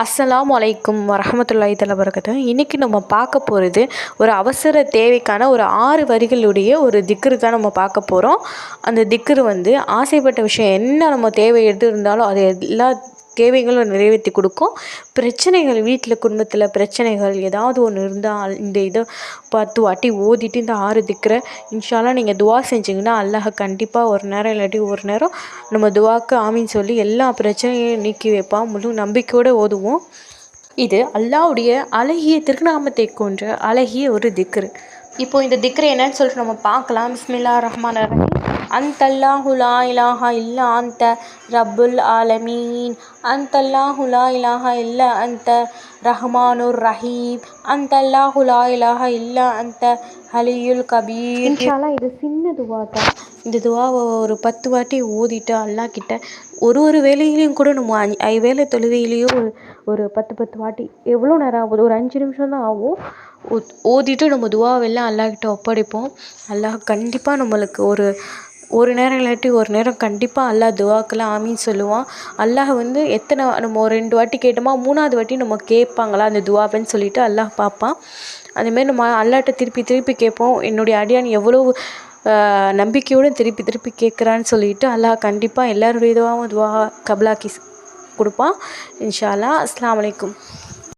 அஸ்லாம் அலைக்கும் வரஹமத்துல்லாஹி தஆலா பரக்கத்து இன்றைக்கி நம்ம பார்க்க போகிறது ஒரு அவசர தேவைக்கான ஒரு ஆறு வரிகளுடைய ஒரு திக்ரு தான் நம்ம பார்க்க போகிறோம் அந்த திக்ரு வந்து ஆசைப்பட்ட விஷயம் என்ன நம்ம தேவை எது இருந்தாலும் அது எல்லா தேவைகளும் நிறைவேற்றி கொடுக்கும். பிரச்சனைகள் வீட்டில் குடும்பத்தில் பிரச்சனைகள் ஏதாவது ஒன்று இருந்தால் இந்த இதை பத்து வாட்டி ஓதிட்டு இந்த ஆறு திக்கிற இன்ஷாலாம் நீங்கள் துவா செஞ்சிங்கன்னா அல்லாஹ் கண்டிப்பாக ஒரு நேரம் இல்லாட்டி ஒரு நேரம் நம்ம துவாக்கு ஆமின்னு சொல்லி எல்லா பிரச்சனையும் நீக்கி வைப்பான் முழு நம்பிக்கையோடு ஓதுவோம். இது அல்லாவுடைய அழகிய திருநாமத்தை கொன்ற அழகிய ஒரு திக்ரு. இப்போ இந்த திக்ரு என்னன்னு சொல்லிட்டு நம்ம பார்க்கலாம். பிஸ்மில்லா ரஹ்மான் அந்தல்லாஹு லா இலாஹா இல்லா அந்த ரப்புல் ஆலமீன். அந்தல்லாஹு லா இலாஹா இல்லா அந்த ரஹ்மானுர் ரஹீம். அந்தல்லாஹு லா இலாஹா இல்லா அந்த ஹலியுல் கபீர். இன்ஷால்லா இது சின்ன துவா தான் இந்த துவாவை ஒரு பத்து வாட்டி ஓதிட்டு அல்லாஹ் கிட்ட ஒரு ஒரு வேலையிலையும் கூட நம்ம ஐ வேலை தொழுகையிலையும் ஒரு ஒரு பத்து பத்து வாட்டி எவ்வளோ நேரம் ஆகுது? ஒரு அஞ்சு நிமிஷம் தான் ஆகும். ஓத் ஓதிட்டு நம்ம துவாவெல்லாம் அல்லாஹ் கிட்ட ஒப்படைப்போம். அல்லாஹ் கண்டிப்பாக நம்மளுக்கு ஒரு ஒரு நேரம் இல்லாட்டி ஒரு நேரம் கண்டிப்பாக அல்லாஹ் துவாக்கெல்லாம் ஆமின்னு சொல்லுவான். அல்லாஹ் வந்து எத்தனை நம்ம ஒரு ரெண்டு வாட்டி கேட்டோமா மூணாவது வாட்டி நம்ம கேட்பாங்களா அந்த துவாபன்னு சொல்லிட்டு அல்லாஹ் பார்ப்பான். அதுமாரி நம்ம அல்லாட்ட திருப்பி திருப்பி கேட்போம். என்னுடைய அடியான் எவ்வளோ நம்பிக்கையோடு திருப்பி திருப்பி கேட்குறான்னு சொல்லிட்டு அல்லாஹ் கண்டிப்பாக எல்லாருடைய இதுவாகவும் துவா கபலாக்கி கொடுப்பான். இன்ஷா அல்லாஹ் அஸ்ஸலாமு